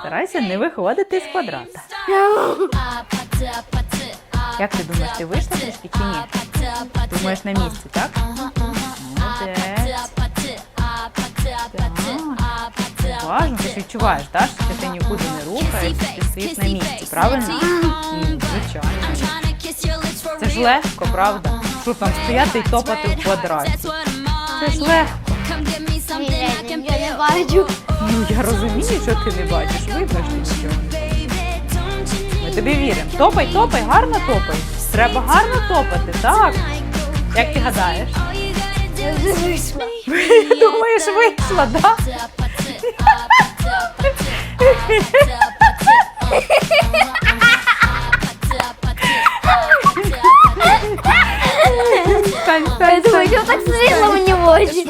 Старайся не виходити з квадрата. Як ти думаєш, ти вийшла трішки чи ні? Думаєш на місці, так? Молодець. Так. Уважно, ти ж відчуваєш, так? Що ти нікуди не рухаєшся, ти стоїш на місці, правильно? Звичайно. Це ж легко, правда? Що там стояти і топати в квадраті? Це ж легко. Я не бачу. Ну я розумію, що ти не бачиш. Видно, що нічого. Ми тобі віримо. Топай, топай, гарно топай. Треба гарно топати, так. Як ти гадаєш? Я вже вийшла. Думаєш, вийшла, так? Я думаю, так світло мені в очі.